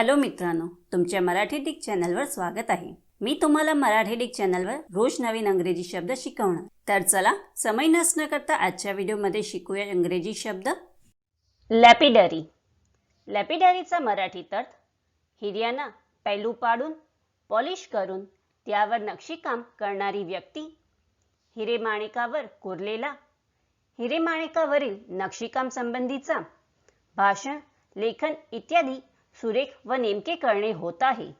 Hello मित्रांनो तुमच्या Marathi Dick चॅनलवर स्वागत आहे. मी तुम्हाला मराठी डिक चॅनलवर रोज नवीन इंग्रजी शब्द शिकवणार. तर चला समय नसणं करता आजच्या व्हिडिओमध्ये शिकूया इंग्रजी शब्द. लॅपिडरी. लॅपिडरीचा मराठीत अर्थ हिर्याना पैलू पाडून पॉलिश करून त्यावर नक्षीकाम करणारी व्यक्ती हिरेमाणिकावर कोरलेला हिरेमाणिकावरील नक्षीकाम संबंधीचा भाषण लेखन इत्यादी सुरेख व नेमके करणे होत आहे.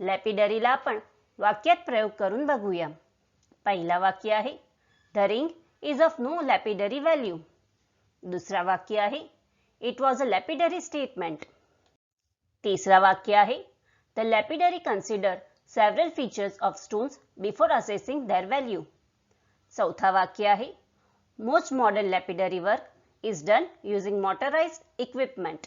लॅपिडरीला आपण वाक्यात प्रयोग करून बघूया. पहिला वाक्य आहे, the ring is of no lapidary value. दुसरा वाक्य आहे, it was a lapidary statement. तिसरा वाक्य आहे, the lapidary consider several features of stones before assessing their value. चौथा वाक्य आहे, most modern lapidary work is done using motorised equipment.